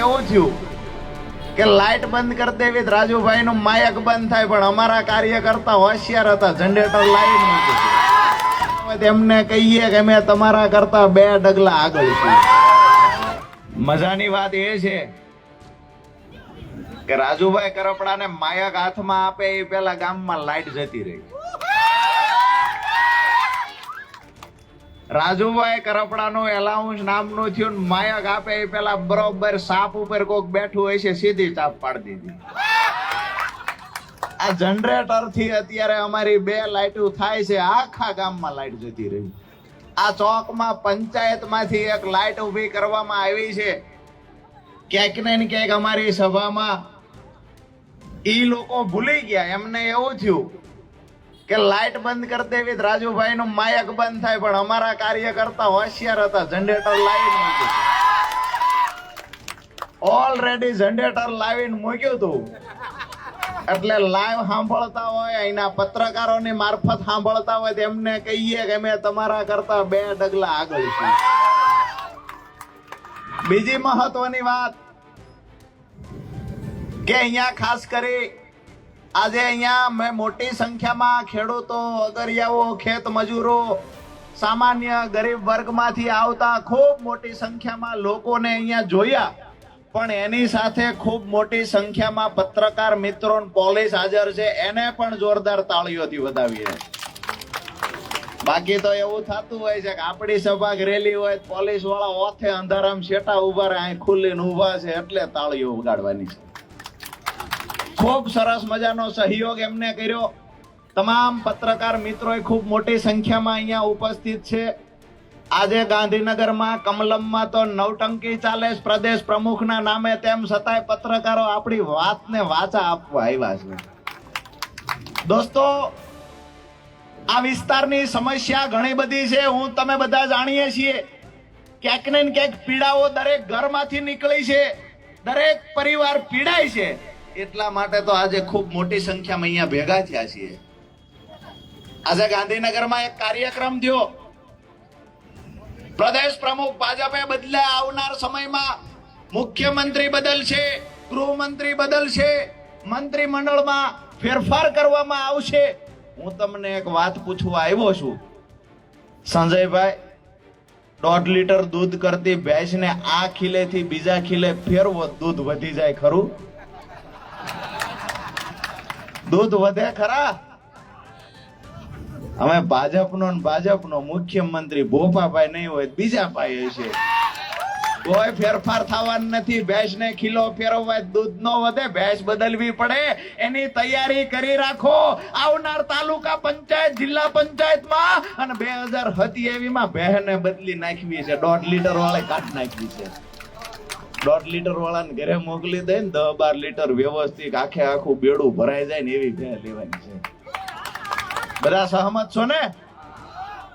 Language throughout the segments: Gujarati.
એવું થયું કે લાઈટ બંધ કરી દેવી રાજુભાઈ નું માયક બંધ થાય, પણ અમારા કાર્યકર્તા હોશિયાર હતા જનરેટર લાઈટ મૂક્યું તેમને કહીએ કે અમે તમારા કરતા બે ડગલા આગળ છીએ. મજાની વાત એ છે કે રાજુભાઈ કરપડાને માયક હાથમાં આપે એ પેલા ગામમાં લાઈટ જતી રહી. રાજુભાઈ કરપડાનું એલાઉન્સ નામનું થયું માયક આપે એ પેલા બરોબર સાપ ઉપર કોક બેઠું હોય છે, સીધી ચાપ પાડી દીધી. આ જનરેટરથી અત્યારે અમારી બે લાઈટો થાય છે, આખા ગામમાં લાઈટ જતી રહી. આ ચોકમાં પંચાયતમાંથી એક લાઈટ ઊભી કરવામાં આવી છે. ક્યાંક ને ક્યાંક અમારી સભામાં એ લોકો ભૂલી ગયા, એમને એવું થયું કે લાઈટ બંધ કરી દેવી રાજુભાઈ નું માયક બંધ થાય, પણ અમારા કાર્યકર્તા હોશિયાર હતા જનરેટર લાઈન મૂક્યું ઓલરેડી જનરેટર લાવીને મૂક્યું હતું. એટલે લાઈવ સાંભળતા હોય, અહીંના પત્રકારોની મારફત સાંભળતા હોય તેમને કહીએ કે અમે તમારા કરતા બે ડગલા આગળ છીએ. બીજી મહત્વની વાત કે અહીંયા ખાસ કરી આજે અહીંયા મેં મોટી સંખ્યામાં ખેડૂતો, અગરિયાઓ, ખેત મજૂરો, સામાન્ય ગરીબ વર્ગમાંથી આવતા ખૂબ મોટી સંખ્યામાં લોકોને અહીંયા જોયા. પણ એની સાથે ખૂબ મોટી સંખ્યામાં પત્રકાર મિત્રો પોલીસ હાજર છે. એને પણ જોરદાર તાળીઓથી વધાવીએ બાકી તો એવું થતું હોય છે કે આપણી સભા રેલી હોય પોલીસવાળા ઓથે અંધારામ શેટા ઊભા રહે, અહીં ખુલ્લીને ઊભા છે એટલે તાળીઓ ઉગાડવાની છે. ખૂબ સરસ મજાનો સહયોગ એમને કર્યો. તમામ પત્રકાર મિત્રોએ ખૂબ મોટી સંખ્યામાં અહીંયા ઉપસ્થિત છે. આજે ગાંધીનગરમાં કમલમમાં તો નવટંકી ચાલે છે. પ્રદેશ પ્રમુખના નામે તેમ છતાંય પત્રકારો આપણી વાતને વાચા આપવા આવ્યા છે. દોસ્તો, આ વિસ્તારની સમસ્યા ઘણી બધી છે. હું તમે બધા જાણીએ છીએ. ક્યાંક ને ક્યાંક પીડાઓ દરેક ઘરમાંથી નીકળી છે. દરેક પરિવાર પીડાય છે. એટલા માટે તો આજે ખૂબ મોટી સંખ્યામાં અહીંયા ભેગા થયા છીએ. આજે ગાંધીનગરમાં એક કાર્યક્રમ થયો. પ્રદેશ પ્રમુખ ભાજપે બદલે આવનાર સમયમાં મુખ્યમંત્રી બદલશે ગૃહમંત્રી બદલશે મંત્રીમંડળમાં ફેરફાર કરવામાં આવશે. હું તમને એક વાત પૂછવા આવ્યો છું. સંજયભાઈ, દોઢ લીટર દૂધ કરતી ભેંસને આ ખીલેથી બીજા ખીલે ફેરવો, દૂધ વધી જાય ખરું? દૂધ વધે ખરા? અમે ભાજપનો ભાજપનો મુખ્યમંત્રી ભોપાભાઈ નહીં હોય, બીજા ભાઈ છે. કોઈ ફેરફાર થવાનું નથી. ભેંસ ને ખીલો ફેરવવા દૂધ નો વધે, ભેંસ બદલવી પડે. એની તૈયારી કરી રાખો. આવનાર તાલુકા પંચાયત, જિલ્લા પંચાયતમાં અને બે હજાર સત્યાવીસમાં બહેને બદલી નાખવી છે. દોઢ લીટર વાળે કાઢ નાખવી છે. દોઢ લીટર વાળાને ઘરે મોકલી દે ને દસ બાર લીટર વ્યવસ્થિત આખે આખું બેડું ભરાઈ જાય ને એવી ભેં લેવાની છે. બધા સહમત છો ને?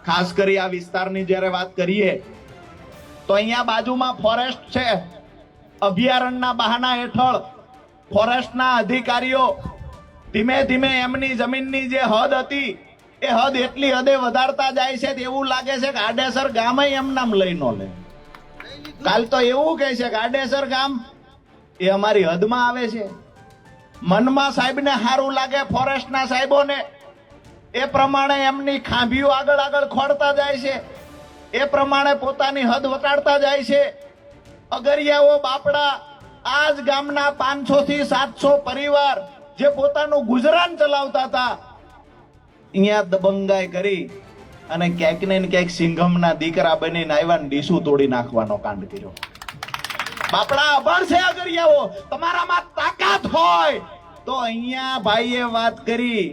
ખાસ કરી આ વિસ્તારની જ્યારે વાત કરીએ, તો અહીંયા બાજુમાં ફોરેસ્ટ છે. અભયારણ્યના બહાના હેઠળ ફોરેસ્ટના અધિકારીઓ ધીમે ધીમે એમની જમીનની જે હદ હતી, એ હદ એટલી હદે વધારતા જાય છે એવું લાગે છે કે આડેસર ગામે એમ નામ લઈ નો લે. કાલ તો એવું કહે છે ગાડેસર ગામ એ અમારી હદમાં આવે છે. મનમાં સાહેબને સારું લાગે ફોરેસ્ટના સાહેબોને. એ પ્રમાણે એમની ખાંભીઓ આગળ આગળ ખોડતા જાય છે. એ પ્રમાણે પોતાની હદ વટાડતા જાય છે. અગરિયાઓ, બાપડા આ જ ગામના પાંચસો થી સાતસો પરિવાર જે પોતાનું ગુજરાન ચલાવતા હતા, અહીંયા દબંગાઈ કરી અને ક્યાંક ને ક્યાંક સિંઘમના દીકરા બનીને આવ્યા ડીસુ તોડી નાખવાનો કાંડ કર્યો. બાપડા અભણ છે, અગરિયાઓ. તમારામાં તાકાત હોય. તો અહીંયા ભાઈએ વાત કરી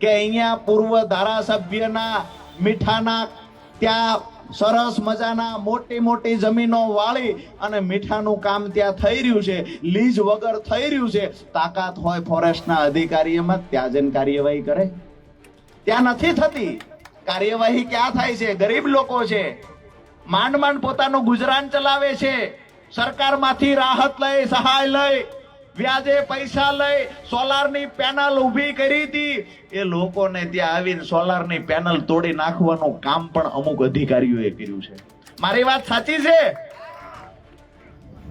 કે અહીંયા પૂર્વ ધારાસભ્યના મીઠાના ત્યાં સરસ મજાના મોટી મોટી જમીનો વાળી અને મીઠાનું કામ ત્યાં થઈ રહ્યું છે લીજ વગર થઈ રહ્યું છે. તાકાત હોય ફોરેસ્ટના અધિકારીઓમાં ત્યાં જઈને કાર્યવાહી કરે. ત્યાં નથી થતી. કાર્યવાહી ક્યાં થાય છે? ગરીબ લોકો છે. માંડ માંડ પોતાનું ગુજરાન ચલાવે છે. સરકારમાંથી રાહત લઈ, સહાય લઈ, વ્યાજે પૈસા લઈ સોલારની પેનલ ઊભી કરી હતી એ લોકોને ત્યાં આવીને સોલારની પેનલ તોડી નાખવાનું કામ પણ અમુક અધિકારીઓએ કર્યું છે. મારી વાત સાચી છે?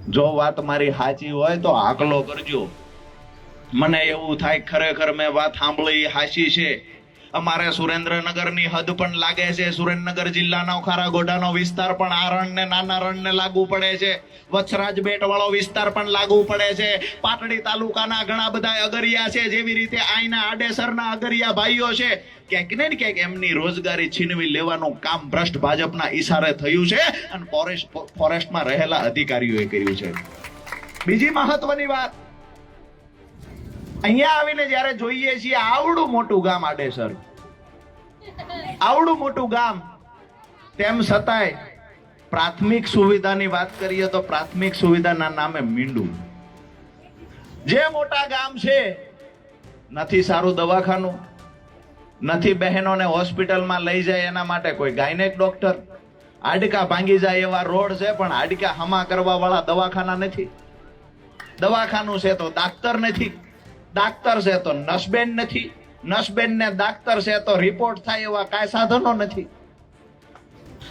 જો વાત મારી સાચી હોય તો આકલો કરજો. મને એવું થાય ખરેખર મેં વાત સાંભળી હાચી છે. અમારે સુરેન્દ્રનગરની હદ પણ લાગે છે. સુરેન્દ્રનગર જિલ્લાનો ખારા ગોડાનો વિસ્તાર પણ આ રણને, નાના રણને લાગુ પડે છે. વચ્છરાજ બેટવાળો વિસ્તાર પણ લાગુ પડે છે. પાટડી તાલુકાના ઘણા બધા અગરિયા છે. જેવી રીતે આઈના આડેસરના અગરિયા ભાઈઓ છે. ક્યાંક ને ક્યાંક એમની રોજગારી છીનવી લેવાનું કામ ભ્રષ્ટ ભાજપના ઈશારે થયું છે અને ફોરેસ્ટ, ફોરેસ્ટમાં રહેલા અધિકારીઓએ કર્યું છે. બીજી મહત્વની વાત અહીંયા આવીને જ્યારે જોઈએ છીએ, આવડું મોટું ગામ આડેસર. આવડું મોટું ગામ. તેમ છતાંય પ્રાથમિક સુવિધાની વાત કરીએ તો પ્રાથમિક સુવિધાના નામે મીંડું. જે મોટા ગામ છે, નથી સારું દવાખાનું, નથી બહેનોને હોસ્પિટલમાં લઈ જાય એના માટે કોઈ ગાયનેક ડોક્ટર. હાડકા ભાંગી જાય એવા રોડ છે, પણ હાડકા હમા કરવા વાળા દવાખાના નથી. દવાખાનું છે તો ડાક્ટર નથી. ડાક્ટર છે તો નસબેન નથી. નસબેન ને ડાક્ટર છે તો રિપોર્ટ થાય એવા કાંઈ સાધનો નથી.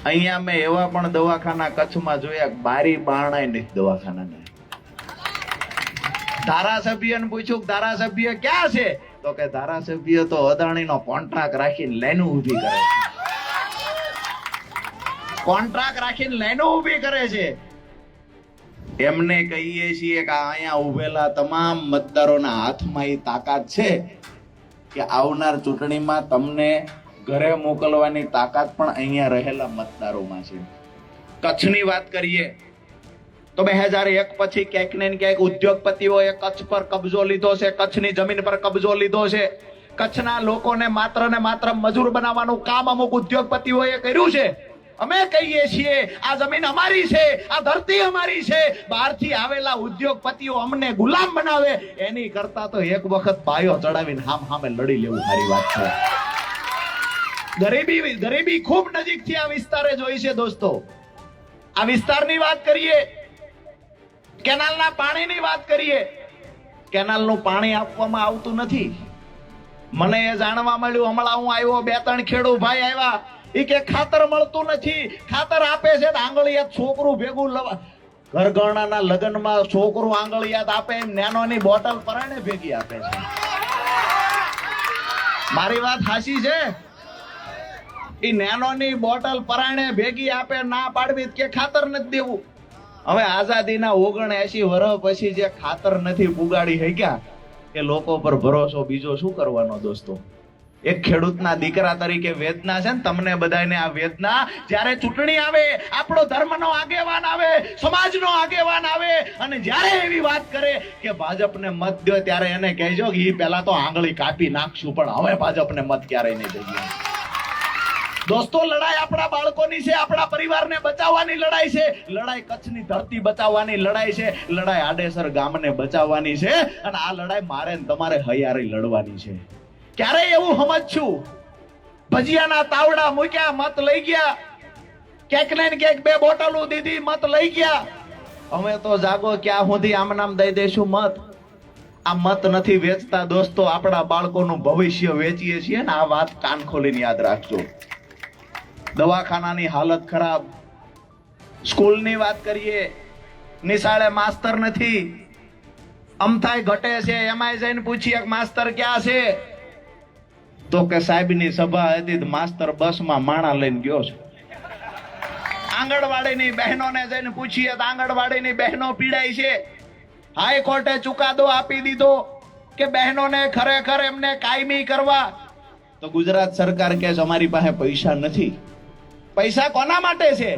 અહીંયા મેં એવા પણ દવાખાના કચ્છમાં જોયા બારી બારણાય નથી દવાખાના ધારાસભ્યને પૂછ્યું ધારાસભ્ય ક્યાં છે? તો કે ધારાસભ્ય તો અદાણીનો કોન્ટ્રાક્ટ રાખીને લાઈનો ઊભી કરે છે. કોન્ટ્રાક્ટ રાખીને લાઈનો ઊભી કરે છે. એમને કહીએ છીએ કે અહીંયા ઉભેલા તમામ મતદારોના હાથમાં એ તાકાત છે કે આવનાર ચૂંટણીમાં તમને ઘરે મોકલવાની તાકાત પણ અહીંયા રહેલા મતદારોમાં છે. કચ્છની વાત કરીએ તો બે હજાર એક પછી ક્યાંક ને ક્યાંક ઉદ્યોગપતિઓએ કચ્છ પર કબજો લીધો છે, કચ્છની જમીન પર કબજો લીધો છે. કચ્છના લોકોને માત્ર ને માત્ર મજૂર બનાવવાનું કામ અમુક ઉદ્યોગપતિઓએ કર્યું છે. અમે કહીએ છીએ, આ જમીન અમારી છે, આ ધરતી અમારી છે. બહારથી આવેલા ઉદ્યોગપતિઓ અમને ગુલામ બનાવે, એની કરતા તો એક વખત પાયો ચડાવીને હામ હામે લડી લેવું સારી વાત છે. ગરીબી ગરીબી ખૂબ નજીકથી આ વિસ્તારે જોઈ છે દોસ્તો. આ વિસ્તારની વાત કરીએ, કેનાલના પાણીની વાત કરીએ, કેનાલનું પાણી આપવામાં આવતું નથી. મને એ જાણવા મળ્યું, હમણાં હું આવ્યો, બે ત્રણ ખેડૂત ભાઈ આવ્યા. ઈ કે ખાતર મળતું નથી. ખાતર આપે છે તો આંગળિયાત છોકરું ભેગું લવા ઘરઘરણાના લગ્નમાં છોકરું આંગળીયાત આપે, નેનોની બોટલ પરાણે ભેગી આપે છે. મારી વાત હાસી છે? એ નેનોની બોટલ પરાણે ભેગી આપે, ના પાડવી કે ખાતર નથી દેવું. હવે આઝાદીના ઓગણ એસી વર્ષ પછી જે ખાતર નથી પુગાડી શક્યા, એ લોકો પર ભરોસો બીજો શું કરવાનો દોસ્તો? એક ખેડૂતના દીકરા તરીકે વેદના છે ને, તમને બધાને આ વેદના. જ્યારે ચૂંટણી આવે, આપણો ધર્મનો આગેવાન આવે, સમાજનો આગેવાન આવે, અને જ્યારે એવી વાત કરે કે ભાજપને મત દો ત્યારે એને કહેજો કે એ પહેલા તો આંગળી કાપી નાખશું, પણ હવે ભાજપને મત ક્યારેય નહીં દઈએ દોસ્તો, લડાઈ આપણા બાળકોની છે, આપણા પરિવારને બચાવવાની લડાઈ છે. લડાઈ કચ્છની ધરતી બચાવવાની લડાઈ છે, લડાઈ આડેસર ગામને બચાવવાની છે, અને આ લડાઈ મારે તમારે હૈયારી લડવાની છે. ક્યારે એવું સમજશું? ભજીયાના તાવડા મૂક્યા, મત લઈ ગયા. ક્યાંક ને ક્યાંક બે બોટલો દીધી, મત લઈ ગયા. અમે તો જાગો ક્યાં સુધી આમ નામ દઈ દઈશું મત? આ મત નથી વેચતા દોસ્તો, આપણા બાળકોનું ભવિષ્ય વેચીએ છીએ ને આ વાત કાન ખોલીને યાદ રાખજો. દવાખાનાની હાલત ખરાબ. સ્કૂલની વાત કરીએ, નિશાળે માસ્તર નથી. અમથાય ઘટે છે, એમાંય જઈને પૂછીએ માસ્તર ક્યાં છે? તો કે સાહેબની સભા હતી માસ્તર બસમાં માણા લઈને ગયો છે. આંગણવાડીની બહેનોને જઈને પૂછીએ તો આંગણવાડીની બહેનો પીડાય છે. હાઈકોર્ટે ચુકાદો આપી દીધો કે બહેનોને ખરેખર એમને કાયમી કરવા. તો ગુજરાત સરકાર કે અમારી પાસે પૈસા નથી. પૈસા કોના માટે છે?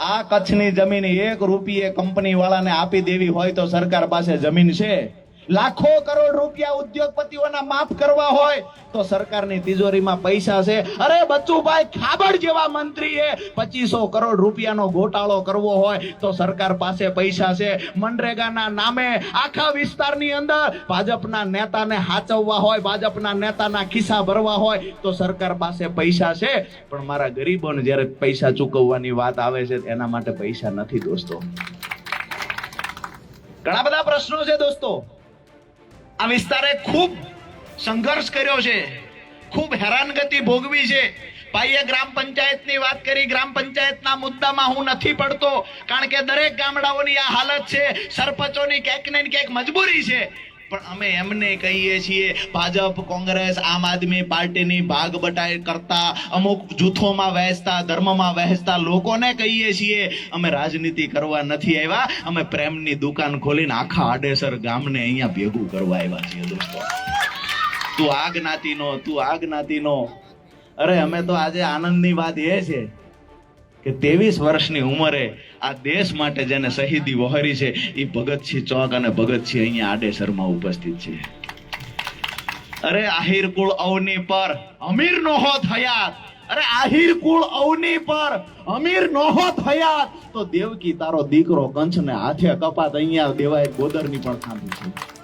આ કચ્છની જમીન એક રૂપિયે કંપની વાળાને આપી દેવી હોય તો સરકાર પાસે જમીન છે. લાખો કરોડ રૂપિયા ઉદ્યોગપતિઓના માફ કરવા હોય તો સરકારની તિજોરીમાં પૈસા છે. અરે બચુભાઈ ખાબડ જેવા મંત્રીએ પચીસો કરોડ રૂપિયાનો ગોટાળો કરવો હોય તો સરકાર પાસે પૈસા છે. મનરેગાના નામે આખા વિસ્તારની અંદર ભાજપના નેતાને હાચવવા હોય, ભાજપના નેતાના ખિસ્સા ભરવા હોય તો સરકાર પાસે પૈસા છે. પણ મારા ગરીબોને જ્યારે પૈસા ચૂકવવાની વાત આવે છે, એના માટે પૈસા નથી દોસ્તો. ઘણા બધા પ્રશ્નો છે દોસ્તો. આ વિસ્તારે ખૂબ સંઘર્ષ કર્યો છે. ખૂબ હેરાનગતિ ભોગવી છે. ભાઈએ ગ્રામ પંચાયતની વાત કરી. ગ્રામ પંચાયતના મુદ્દામાં હું નથી પડતો. કારણ કે દરેક ગામડાઓની આ હાલત છે. સરપંચોની ક્યાંક ને ક્યાંક મજબૂરી છે. પણ અમે એમને કહીએ છીએ, ભાજપ, કોંગ્રેસ આમ આદમી પાર્ટીની ભાગ બટાઈ કરતા, અમુક જૂથોમાં વહેંચતા, ધર્મમાં વહેંચતા લોકોને કહીએ છીએ, અમે રાજનીતિ કરવા નથી આવ્યા, અમે પ્રેમની દુકાન ખોલીને આખા આડેસર ગામને અહીંયા ભેગું કરવા આવ્યા છીએ દોસ્તો. તું આ જ્ઞાતિનો તું આ જ્ઞાતિનો અરે, અમે તો આજે આનંદની વાત એ છે. કે ત્રેવીસ વર્ષની ઉંમરે આ દેશ માટે જેને શહીદી વહોરી છે એ ભગતસિંહ ચોક અને ભગતસિંહ અહીંયા આડેસરમાં ઉપસ્થિત છે. અરે આહિર કુળ અવની પર અમીર નો હોત હયાત. અરે આહિર કુળ અવની પર અમીર નો હોત હયાત. તો દેવકી તારો દીકરો કંછને હાથે કપાત, અહીંયા દેવાય ગોદરની પણ ખાંધી છે.